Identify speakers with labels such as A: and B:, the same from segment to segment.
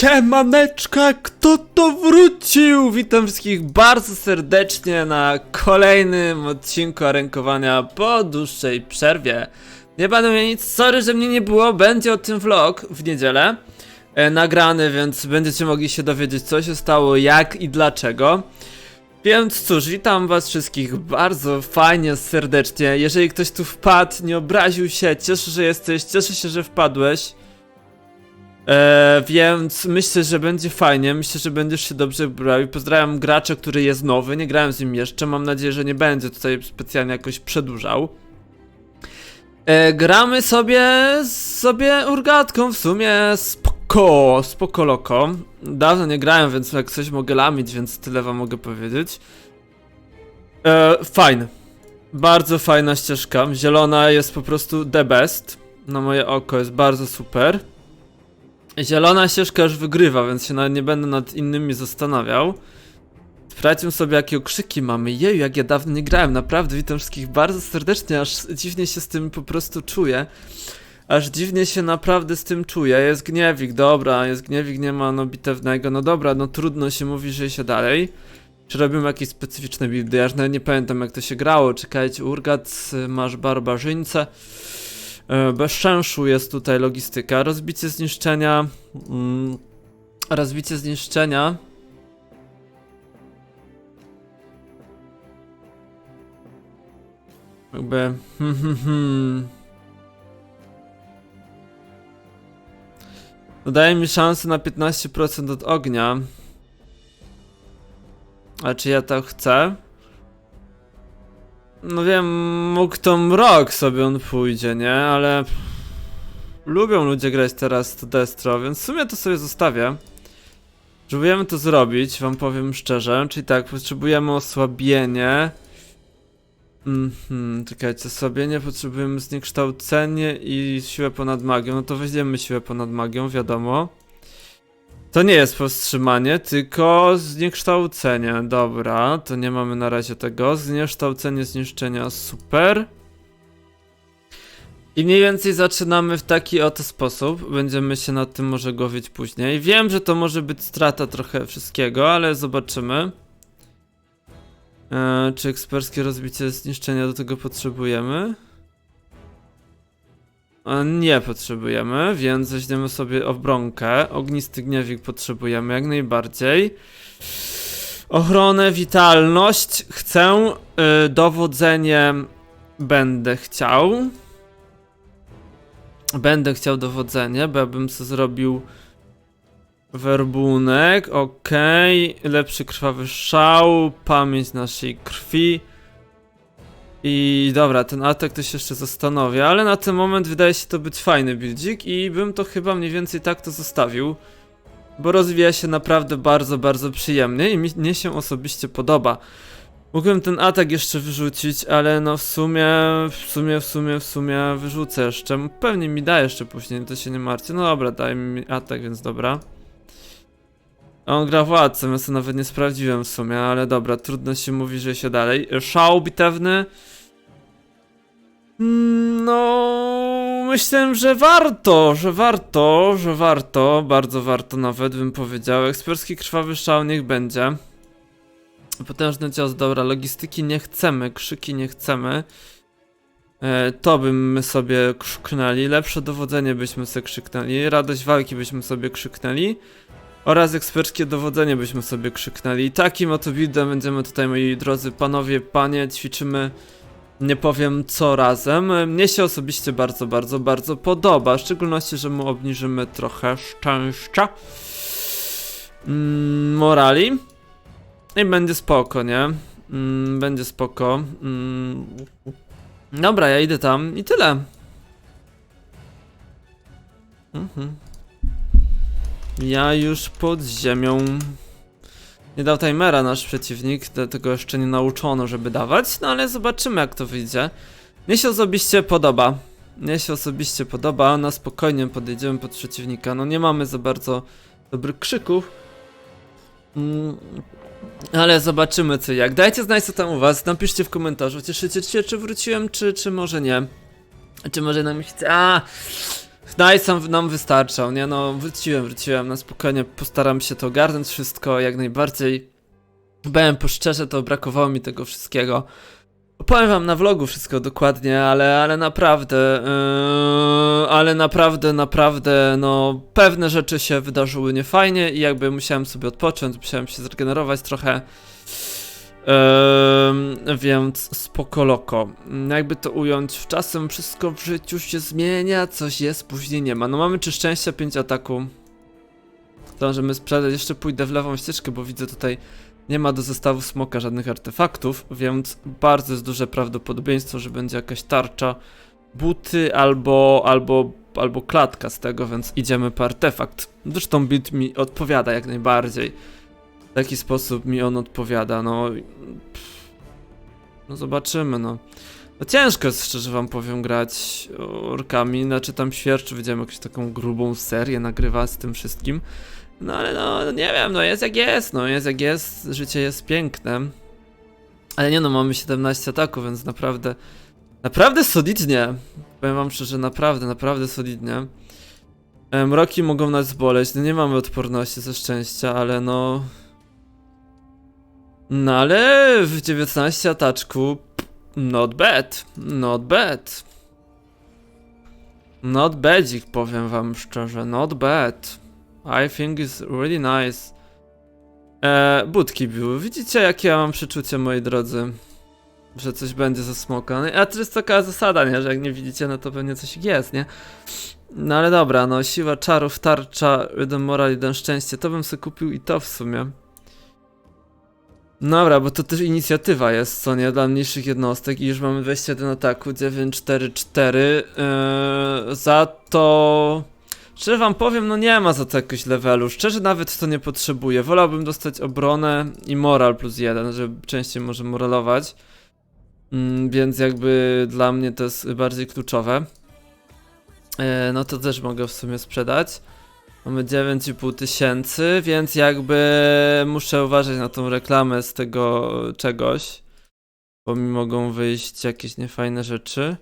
A: Siemaneczka, kto to wrócił? Witam wszystkich bardzo serdecznie na kolejnym odcinku rękowania po dłuższej przerwie. Nie będę miał nic, sorry, że mnie nie było, będzie o tym vlog w niedzielę e, nagrany, więc będziecie mogli się dowiedzieć co się stało, jak i dlaczego. Więc cóż, witam was wszystkich bardzo fajnie, serdecznie. Jeżeli ktoś tu wpadł, nie obraził się, cieszę, że jesteś, cieszę się, że wpadłeś. E, więc myślę, że będzie fajnie, myślę, że będziesz się dobrze brał. Pozdrawiam gracza, który jest nowy, nie grałem z nim jeszcze, mam nadzieję, że nie będzie tutaj specjalnie jakoś przedłużał. E, gramy sobie, sobie urgatką, w sumie spoko, spoko loko. Dawno nie grałem, więc jak coś mogę lamić, więc tyle wam mogę powiedzieć. E, fajne. Bardzo fajna ścieżka, zielona jest po prostu the best. Na moje oko jest bardzo super. Zielona ścieżka już wygrywa, więc się nawet nie będę nad innymi zastanawiał. Sprawdźmy sobie jakie okrzyki mamy. Jeju, jak ja dawno nie grałem, naprawdę witam wszystkich bardzo serdecznie, aż dziwnie się z tym po prostu czuję. Aż dziwnie się naprawdę z tym czuję. Jest gniewik, dobra, jest gniewik, nie ma no bitewnego. No dobra, no trudno się mówi, że się dalej. Czy robimy jakieś specyficzne buildy? Ja już nawet nie pamiętam jak to się grało. Czekajcie, Urgat, masz barbarzyńcę. E, Bez szczęszu jest tutaj logistyka. Rozbicie zniszczenia. Mm, rozbicie zniszczenia. Jakby. Hmm, hmm, hmm. Daje mi szansę na 15% od ognia. A czy ja to chcę? No wiem, mógł to mrok sobie on pójdzie, nie? Ale... Lubią ludzie grać teraz to Destro, więc w sumie to sobie zostawię. Próbujemy to zrobić, wam powiem szczerze. Czyli tak, potrzebujemy osłabienie. Mhm, czekajcie sobie, nie potrzebujemy zniekształcenie i siłę ponad magią. No to weźmiemy siłę ponad magią, wiadomo. To nie jest powstrzymanie, tylko zniekształcenie. Dobra, to nie mamy na razie tego. Zniekształcenie zniszczenia, super. I mniej więcej zaczynamy w taki oto sposób. Będziemy się nad tym może głowić później. Wiem, że to może być strata trochę wszystkiego, ale zobaczymy. Eee, czy eksperckie rozbicie zniszczenia do tego potrzebujemy? E, Nie potrzebujemy, więc weźmiemy sobie obronkę. Ognisty gniewik potrzebujemy jak najbardziej. Ochronę, witalność. Chcę. y, dowodzenie będę chciał. Będę chciał dowodzenie, bo ja bym sobie zrobił werbunek, okej. Lepszy krwawy szał, pamięć naszej krwi. I dobra, ten atak to się jeszcze zastanawia, ale na ten moment wydaje się to być fajny buildzik i bym to chyba mniej więcej tak to zostawił. Bo rozwija się naprawdę bardzo, bardzo przyjemnie i mnie się osobiście podoba. Mógłbym ten atak jeszcze wyrzucić, ale no w sumie, w sumie, w sumie, w sumie wyrzucę jeszcze. Pewnie mi da jeszcze później, to się nie martwię. No dobra, daj mi atak, więc dobra. On gra władcą, ja sobie nawet nie sprawdziłem w sumie, ale dobra, trudno się mówi, że się dalej. Szał bitewny. No, myślę, że warto, że warto, że warto, bardzo warto nawet bym powiedział. Ekspercki krwawy szał niech będzie. Potężny cios, dobra, logistyki nie chcemy, krzyki nie chcemy. E, to bym sobie krzyknęli, lepsze dowodzenie byśmy sobie krzyknęli, radość walki byśmy sobie krzyknęli. Oraz eksperckie dowodzenie byśmy sobie krzyknęli. I takim oto buildem będziemy tutaj, moi drodzy panowie, panie, ćwiczymy nie powiem co razem. Mnie się osobiście bardzo, bardzo, bardzo podoba. W szczególności, że mu obniżymy trochę szczęścia. Mm, morali. I będzie spoko, nie? Mm, będzie spoko. Mm. Dobra, ja idę tam i tyle. Mhm. Ja już pod ziemią. Nie dał timera nasz przeciwnik, te- tego jeszcze nie nauczono, żeby dawać, no ale zobaczymy jak to wyjdzie. Mnie się osobiście podoba. Mnie się osobiście podoba, na spokojnie podejdziemy pod przeciwnika. No nie mamy za bardzo dobrych krzyków. Mm, ale zobaczymy co jak. Dajcie znać co tam u was, napiszcie w komentarzu. Cieszycie się czy wróciłem, czy, czy może nie. Czy może nam chce... A, Nice nam wystarczał, nie no, wróciłem, wróciłem, na spokojnie postaram się to ogarnąć wszystko jak najbardziej. Byłem po szczerze, to brakowało mi tego wszystkiego. Opowiem wam na vlogu wszystko dokładnie, ale, ale naprawdę, yy, ale naprawdę, naprawdę, no, pewne rzeczy się wydarzyły niefajnie i jakby musiałem sobie odpocząć, musiałem się zregenerować trochę. Yy, więc spoko loko. Jakby to ująć, czasem wszystko w życiu się zmienia, coś jest, później nie ma. No mamy czy szczęścia 5 ataku. Zdążymy sprzedać, jeszcze pójdę w lewą ścieżkę, bo widzę tutaj nie ma do zestawu smoka żadnych artefaktów, więc bardzo jest duże prawdopodobieństwo, że będzie jakaś tarcza, buty albo, albo, albo klatka z tego, więc idziemy po artefakt. Zresztą bit mi odpowiada jak najbardziej. Taki sposób mi on odpowiada, no. No zobaczymy, no. No ciężko jest, szczerze wam powiem, grać orkami, znaczy tam świerczy, widziałem jakąś taką grubą serię nagrywa z tym wszystkim. No ale no, no nie wiem, no jest jak jest, no jest jak jest, życie jest piękne. Ale nie no, mamy 17 ataków, więc naprawdę, naprawdę solidnie. Powiem wam szczerze, naprawdę, naprawdę solidnie. Mroki mogą nas boleć, no nie mamy odporności ze szczęścia, ale no... No ale w 19 ataczku, not bad, not bad. Not badzik, powiem wam szczerze, not bad. I think is really nice. E, budki były. Widzicie, jakie ja mam przeczucie, moi drodzy? Że coś będzie ze smoka. No, a to jest taka zasada, nie? Że jak nie widzicie, no to pewnie coś jest, nie? No ale dobra, no siła czarów, tarcza, jeden moral, jeden szczęście. To bym sobie kupił i to w sumie. Dobra, bo to też inicjatywa jest, co nie? Dla mniejszych jednostek i już mamy 21 ataku, 9, 4, 4. Yy, za to... Szczerze wam powiem, no nie ma za to jakoś levelu. Szczerze nawet to nie potrzebuję. Wolałbym dostać obronę i moral plus jeden, żeby częściej może moralować. Mm, więc jakby dla mnie to jest bardziej kluczowe. E, no to też mogę w sumie sprzedać. Mamy 9,5 tysięcy, więc jakby muszę uważać na tą reklamę z tego czegoś. Bo mi mogą wyjść jakieś niefajne rzeczy.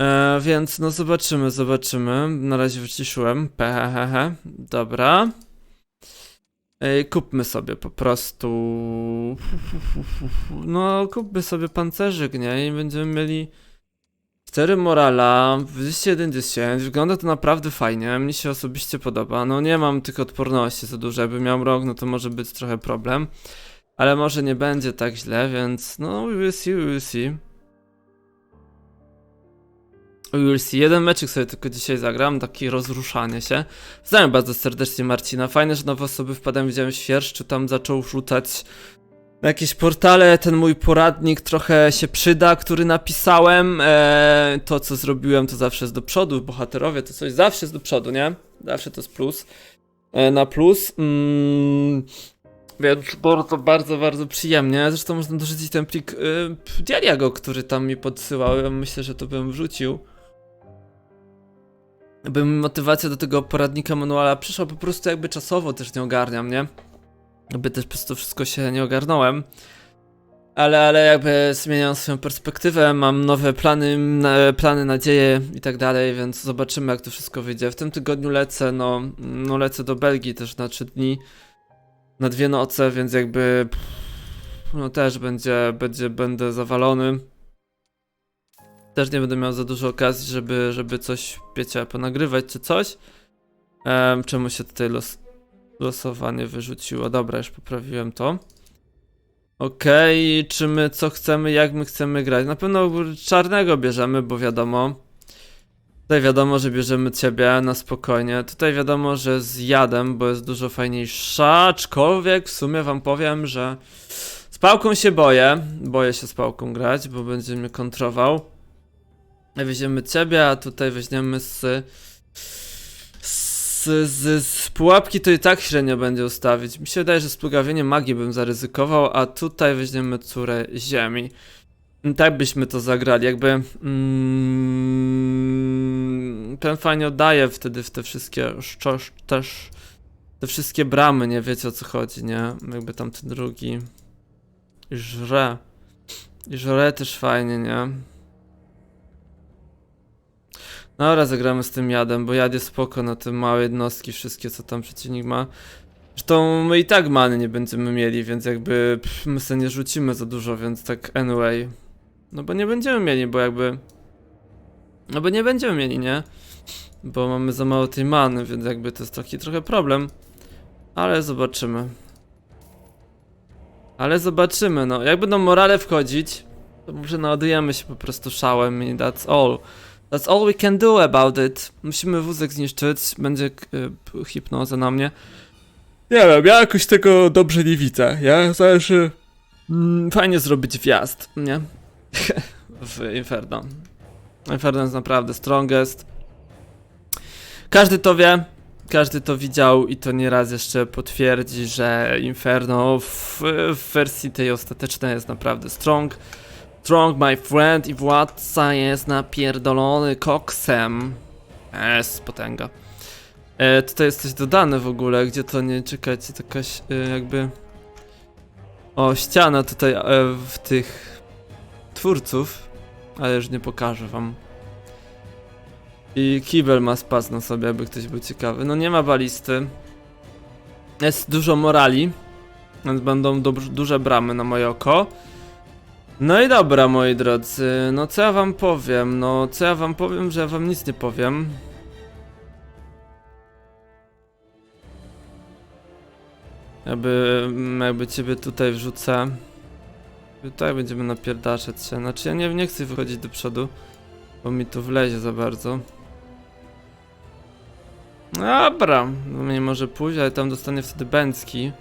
A: E, więc no zobaczymy, zobaczymy. Na razie wyciszyłem. Pehehehe. Dobra. Kupmy sobie po prostu. No, kupmy sobie pancerzyk, nie? I będziemy mieli 4 morala, 210. Wygląda to naprawdę fajnie. Mnie się osobiście podoba. No, nie mam tych odporności za dużo. Jakbym miał rok, no to może być trochę problem. Ale może nie będzie tak źle, więc no, we will see, we will see. We will see. Jeden meczek sobie tylko dzisiaj zagram, takie rozruszanie się. Znałem bardzo serdecznie Marcina. Fajne, że nowe osoby wpadają, widziałem świerszczu, tam zaczął rzucać jakieś portale. Ten mój poradnik trochę się przyda, który napisałem. Eee, to, co zrobiłem, to zawsze jest do przodu. Bohaterowie to coś zawsze jest do przodu, nie? Zawsze to jest plus. E, na plus. Mm, więc bardzo, bardzo, bardzo przyjemnie. Zresztą można dorzucić ten plik y, który tam mi podsyłał. Ja myślę, że to bym wrzucił. By mi motywacja do tego poradnika manuala przyszła po prostu jakby czasowo też nie ogarniam, nie? Jakby też przez to wszystko się nie ogarnąłem. Ale, ale jakby zmieniam swoją perspektywę, mam nowe plany, plany, nadzieje i tak dalej, więc zobaczymy jak to wszystko wyjdzie. W tym tygodniu lecę, no, no lecę do Belgii też na 3 dni, na dwie noce, więc jakby no też będzie, będzie, będę zawalony. Też nie będę miał za dużo okazji, żeby, żeby coś, wiecie, ponagrywać czy coś. Em, czemu się tutaj los, losowanie wyrzuciło? Dobra, już poprawiłem to. Okej, czy my co chcemy, jak my chcemy grać? Na pewno czarnego bierzemy, bo wiadomo. Tutaj wiadomo, że bierzemy ciebie na spokojnie. Tutaj wiadomo, że z jadem, bo jest dużo fajniejsza. Aczkolwiek w sumie wam powiem, że z pałką się boję. Boję się z pałką grać, bo będzie mnie kontrował. Weźmiemy ciebie, a tutaj weźmiemy z, z, z, z pułapki to i tak średnio będzie ustawić. Mi się wydaje, że z plugawieniem magii bym zaryzykował, a tutaj weźmiemy córę ziemi. I Tak byśmy to zagrali, jakby mm, ten fajnie oddaje wtedy w te wszystkie szczosz, też te wszystkie bramy, nie wiecie o co chodzi, nie? Jakby tam ten drugi żre. I żre też fajnie, nie? Dobra, zagramy z tym jadem, bo jad jest spoko na te małe jednostki, wszystkie co tam przeciwnik ma. Zresztą my i tak many nie będziemy mieli, więc jakby pff, my sobie nie rzucimy za dużo, więc tak anyway. No bo nie będziemy mieli, bo jakby... No bo nie będziemy mieli, nie? Bo mamy za mało tej many, więc jakby to jest taki trochę problem. Ale zobaczymy. Ale zobaczymy, no. Jak będą morale wchodzić, to może naładujemy się po prostu szałem i that's all. That's all we can do about it. Musimy wózek zniszczyć, będzie y, hipnoza na mnie. Nie wiem, ja jakoś tego dobrze nie widzę. Ja zależy... Mm, fajnie zrobić wjazd, nie? w Inferno. Inferno jest naprawdę strongest. Każdy to wie, każdy to widział i to nieraz jeszcze potwierdzi, że Inferno w, w wersji tej ostatecznej jest naprawdę strong. Strong, my friend, i władca jest napierdolony koksem. Es, potęga. E, tutaj jest coś dodane w ogóle, gdzie to nie, czekajcie, to jakaś e, jakby... O, ściana tutaj e, w tych twórców, ale już nie pokażę wam. I kibel ma spas na sobie, aby ktoś był ciekawy. No nie ma balisty. Jest dużo morali, więc będą duże bramy na moje oko. No i dobra, moi drodzy, no co ja wam powiem? No co ja wam powiem, że ja wam nic nie powiem. Jakby, mm, jakby ciebie tutaj wrzucę. Tutaj będziemy napierdaszać się. Znaczy ja nie, nie chcę wychodzić do przodu, bo mi tu wlezie za bardzo. Dobra, no mnie może pójść, ale tam dostanie wtedy Bęcki.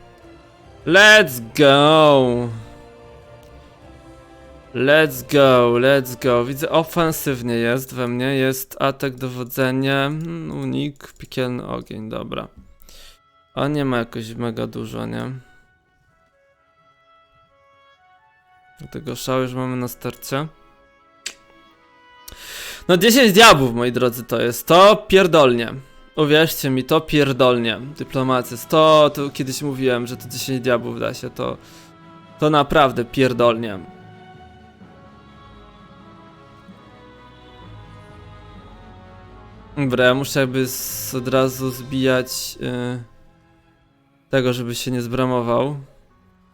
A: Let's go! Let's go, let's go. Widzę, ofensywnie jest we mnie. Jest atak, dowodzenie, mm, unik, piekielny ogień, dobra. A nie ma jakoś mega dużo, nie? Tego szału już mamy na starcie. No 10 diabłów, moi drodzy, to jest. To pierdolnie. Uwierzcie mi, to pierdolnie. Dyplomacja. To, to kiedyś mówiłem, że to 10 diabłów da się, to... To naprawdę pierdolnie. Dobra, ja muszę jakby z, od razu zbijać y, tego, żeby się nie zbramował.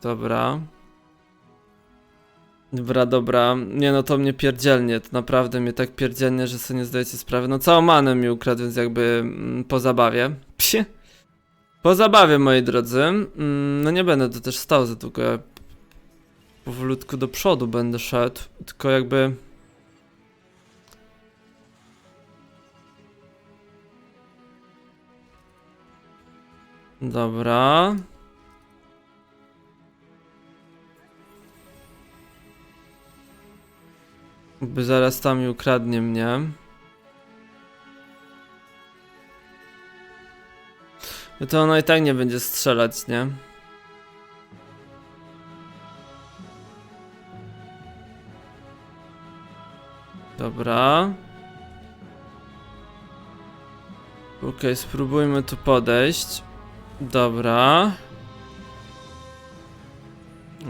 A: Dobra. Dobra, dobra. Nie no, to mnie pierdzielnie. To naprawdę mnie tak pierdzielnie, że sobie nie zdajecie sprawy. No całą manę mi ukradł, więc jakby mm, po zabawie. Psie. Po zabawie, moi drodzy. Mm, no nie będę tu też stał za długo. Ja powolutku do przodu będę szedł. Tylko jakby... Dobra. By zaraz tam i ukradnie mnie. No to ono i tak nie będzie strzelać, nie? Dobra. Okej, spróbujmy tu podejść. Dobra.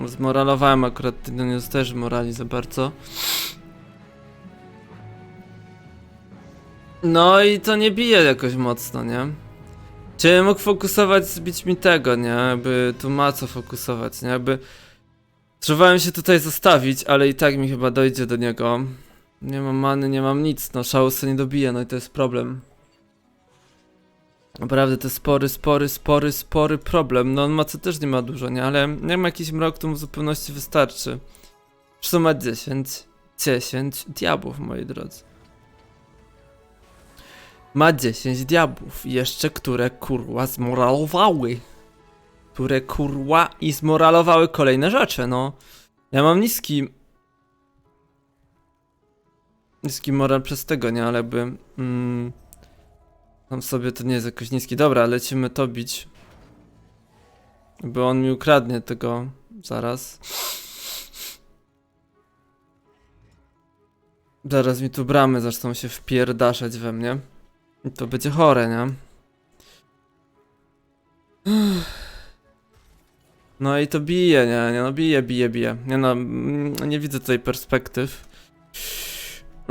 A: Zmoralowałem akurat, no nie też morali za bardzo. No i to nie bije jakoś mocno, nie? Czy mógł fokusować, zbić mi tego, nie? Jakby tu ma co fokusować, nie? Jakby... Próbowałem się tutaj zostawić, ale i tak mi chyba dojdzie do niego. Nie mam many, nie mam nic, no szału nie dobije, no i to jest problem. Naprawdę to spory, spory, spory, spory problem. No on ma co też nie ma dużo, nie? Ale jak ma jakiś mrok, to mu w zupełności wystarczy. Zresztą ma 10. 10 diabłów, moi drodzy. Ma 10 diabłów, jeszcze które kurwa zmoralowały. Które kurwa i zmoralowały kolejne rzeczy, no. Ja mam niski... Niski moral przez tego, nie? Ale by... Mm, tam sobie to nie jest jakoś niski. Dobra, lecimy to bić. Bo on mi ukradnie tego zaraz. Zaraz mi tu bramy zaczną się wpierdaszać we mnie. I to będzie chore, nie? No i to bije, nie? nie no bije, bije, bije. Nie no, mm, nie widzę tutaj perspektyw.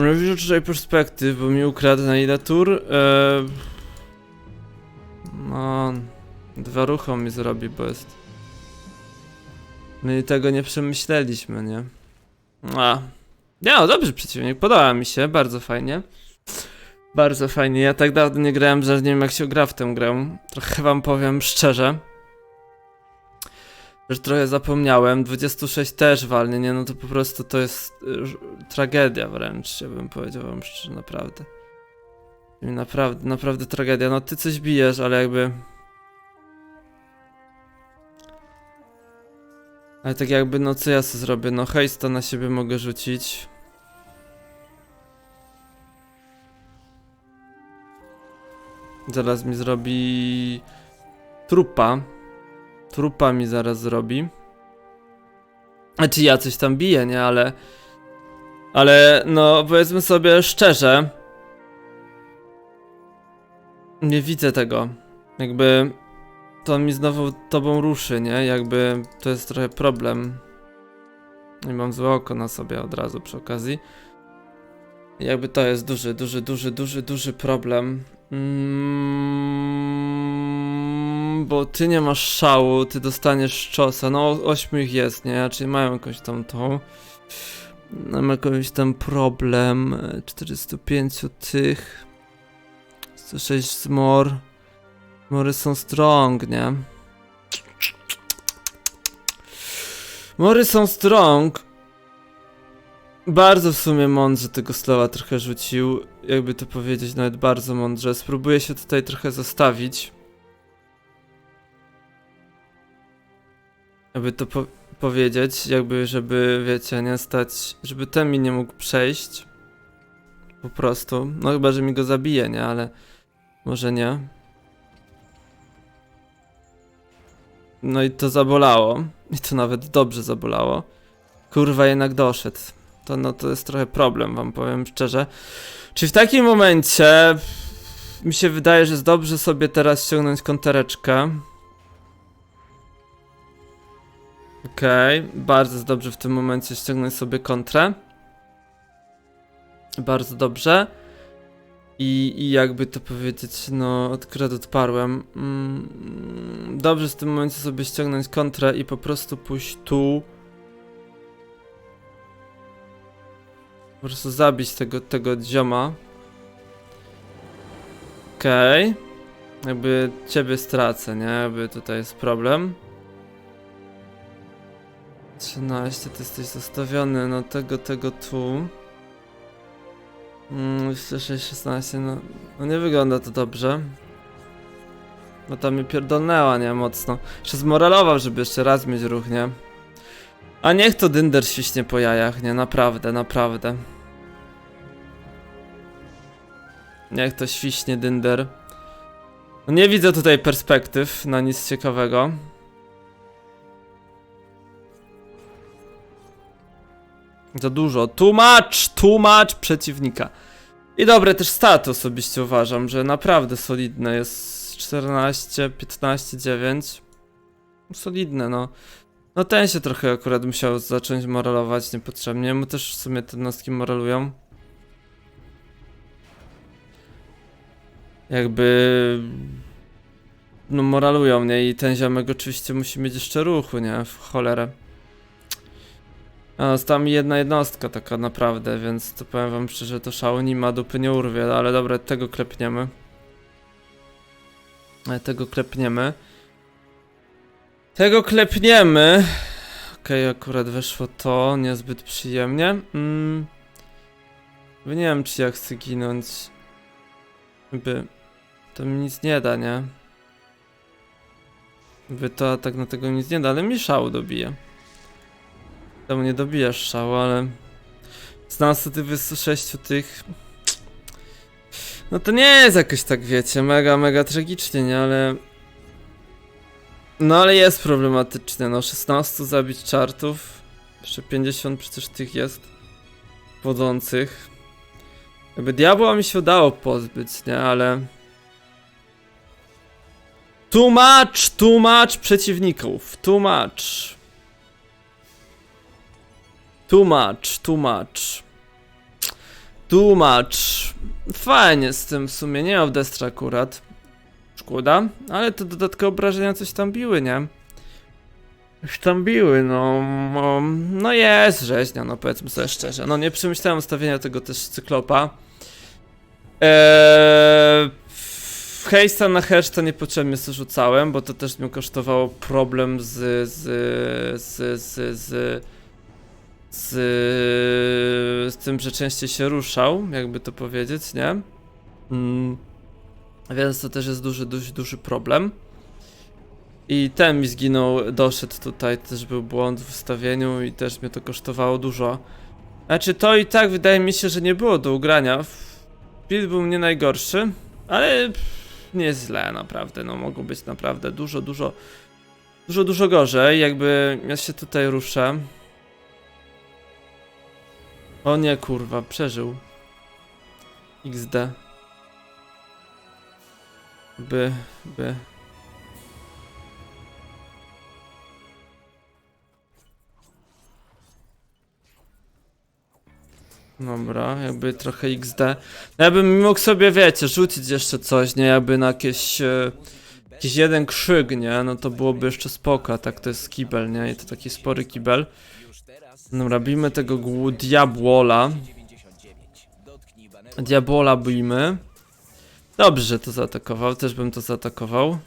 A: Nie widzę tutaj perspektyw, bo mi ukradł na ile tur. Eee... No, dwa ruchom mi zrobi, bo jest. My tego nie przemyśleliśmy, nie? A. Nie, no dobrze przeciwnik, podoba mi się, bardzo fajnie. Bardzo fajnie, ja tak dawno nie grałem, że nie wiem jak się gra w tę grę. Trochę wam powiem szczerze. Że trochę zapomniałem, 26 też walnie, nie? No to po prostu to jest y, tragedia wręcz, ja bym powiedział wam szczerze, naprawdę. Naprawdę, naprawdę tragedia. No ty coś bijesz, ale jakby... Ale tak jakby, no co ja sobie zrobię? No hejsta na siebie mogę rzucić. Zaraz mi zrobi... Trupa. Trupa mi zaraz zrobi. Znaczy ja coś tam biję, nie? Ale... Ale no powiedzmy sobie szczerze. Nie widzę tego. Jakby to mi znowu tobą ruszy, nie? Jakby to jest trochę problem. I mam złe oko na sobie od razu przy okazji. Jakby to jest duży, duży, duży, duży, duży problem. Mm, bo ty nie masz szału, ty dostaniesz czosa. No, ośmiu ich jest, nie? Czyli mają jakąś tam tą. Mam jakiś tam problem. 405 tych. 106 zmor. Mory są strong, nie? Mory są strong. Bardzo w sumie mądrze tego slowa trochę rzucił. Jakby to powiedzieć, nawet bardzo mądrze. Spróbuję się tutaj trochę zostawić. Jakby to po powiedzieć, jakby, żeby, wiecie, nie stać, żeby ten mi nie mógł przejść. Po prostu. No chyba, że mi go zabije, nie? Ale może nie. No i to zabolało. I to nawet dobrze zabolało. Kurwa, jednak doszedł. To no to jest trochę problem, wam powiem szczerze. Czy w takim momencie mi się wydaje, że jest dobrze sobie teraz ściągnąć kontereczkę. Okej, bardzo jest dobrze w tym momencie ściągnąć sobie kontrę. Bardzo dobrze. I, I jakby to powiedzieć, no, akurat odparłem. Mm, dobrze w tym momencie sobie ściągnąć kontrę i po prostu pójść tu. Po prostu zabić tego, tego zioma. Okej. Jakby ciebie stracę, nie? Jakby tutaj jest problem. 13, ty jesteś zostawiony, no tego, tego tu. Mm, Myślę, że 16, no, no nie wygląda to dobrze. No tam mnie pierdolnęła, nie, mocno. Jeszcze zmoralował, żeby jeszcze raz mieć ruch, nie? A niech to dynder świśnie po jajach, nie, naprawdę, naprawdę. Niech to świśnie dynder. No nie widzę tutaj perspektyw na nic ciekawego. Za dużo. Tłumacz! Tłumacz przeciwnika. I dobre też staty osobiście uważam, że naprawdę solidne jest 14, 15, 9. Solidne, no. No ten się trochę akurat musiał zacząć moralować niepotrzebnie. Mu też w sumie te jednostki moralują. Jakby... No moralują mnie i ten ziomek oczywiście musi mieć jeszcze ruchu, nie? W cholerę. Została mi jedna jednostka taka naprawdę, więc to powiem wam szczerze, to szału nie ma dupy nie urwie, ale dobra, tego klepniemy. Ale Tego klepniemy. Tego klepniemy. Okej, akurat weszło to, niezbyt przyjemnie. Mm. Nie wiem, czy ja chcę ginąć. By. To mi nic nie da, nie? By to tak na tego nic nie da, ale mi szału dobije. Temu nie dobijasz szału, ale... Z nas ty 26 tych... No to nie jest jakoś tak, wiecie, mega, mega tragicznie, nie? Ale... No ale jest problematycznie, no 16 zabić czartów. Jeszcze 50 przecież tych jest. Wodzących. Jakby diabła mi się udało pozbyć, nie? Ale... Tłumacz, tłumacz przeciwników, tłumacz. Tłumacz, tłumacz. Tłumacz. Fajnie z tym w sumie, nie miał destra akurat. Szkoda, ale te dodatkowe obrażenia coś tam biły, nie? Już tam biły, no, no, no jest rzeźnia, no powiedzmy sobie szczerze. No nie przemyślałem ustawienia tego też cyklopa. Eee, Hejsta na Herszta niepotrzebnie rzucałem, bo to też mi kosztowało problem z, z, z, z, z, z, z tym, że częściej się ruszał, jakby to powiedzieć, nie? Mm. Więc to też jest duży, dość duży problem. I ten mi zginął, doszedł tutaj, też był błąd w ustawieniu i też mnie to kosztowało dużo. Znaczy to i tak wydaje mi się, że nie było do ugrania. Build był nie najgorszy, ale nie źle naprawdę, no mogło być naprawdę dużo, dużo, dużo, dużo gorzej, jakby ja się tutaj ruszę. O nie kurwa, przeżył. XD. By, by. Dobra, jakby trochę XD. No ja bym mógł sobie, wiecie, rzucić jeszcze coś, nie? Jakby na jakieś... E, jakiś jeden krzyk, nie? No to byłoby jeszcze spoko, a tak to jest kibel, nie? I to taki spory kibel. No robimy tego diabłola. Diabłola bijmy. Dobrze, to zaatakował, też bym to zaatakował.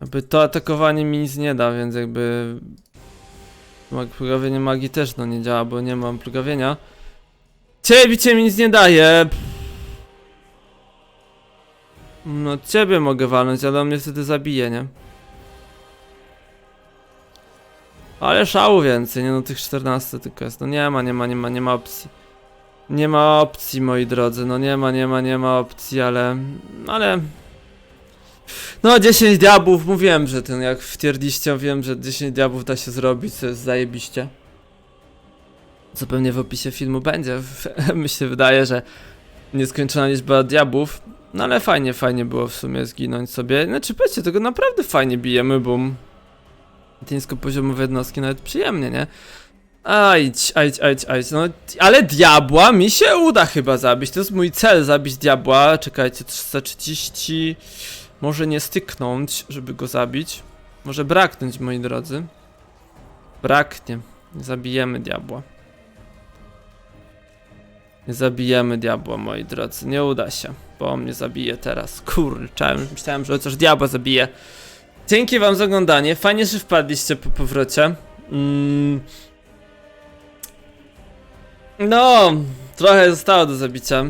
A: Jakby to atakowanie mi nic nie da, więc jakby plugawienie magii też no nie działa, bo nie mam plugawienia. Ciebie mi nic nie daje. No ciebie mogę walnąć, ale on mnie wtedy zabije, nie? Ale szału więcej, nie no tych 14 tylko jest. No nie ma, nie ma, nie ma, nie ma opcji. Nie ma opcji, moi drodzy, no nie ma, nie ma, nie ma opcji, ale... Ale... No 10 diabłów, mówiłem, że ten jak w tier liście wiem, że 10 diabłów da się zrobić, co jest zajebiście. Co pewnie w opisie filmu będzie. Mi się wydaje, że nieskończona liczba diabłów. No ale fajnie, fajnie było w sumie zginąć sobie. Znaczy powiedzcie, tego naprawdę fajnie bijemy, boom. Niskopoziomowe jednostki nawet przyjemnie, nie? Ajdź, ajdź, ajdź, ajdź, no ale diabła mi się uda chyba zabić, to jest mój cel, zabić diabła, czekajcie, 330, może nie styknąć, żeby go zabić, może braknąć, moi drodzy, braknie, nie zabijemy diabła, nie zabijemy diabła, moi drodzy, nie uda się, bo on mnie zabije teraz, kurczę, myślałem, że chociaż diabła zabije. Dzięki wam za oglądanie, fajnie, że wpadliście po powrocie. Mm. No, trochę zostało do zabicia.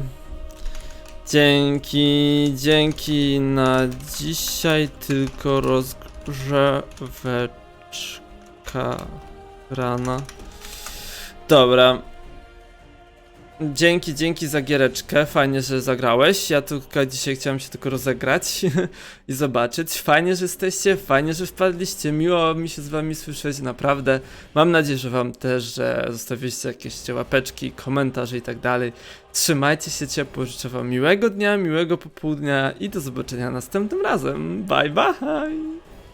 A: Dzięki, dzięki na dzisiaj tylko rozgrzeweczka rana. Dobra. Dzięki, dzięki za giereczkę. Fajnie, że zagrałeś. Ja tylko dzisiaj chciałem się tylko rozegrać i zobaczyć. Fajnie, że jesteście, fajnie, że wpadliście. Miło mi się z wami słyszeć, naprawdę. Mam nadzieję, że wam też, że zostawiliście jakieś łapeczki, komentarze i tak dalej. Trzymajcie się ciepło, życzę wam miłego dnia, miłego popołudnia i do zobaczenia następnym razem. Bye bye!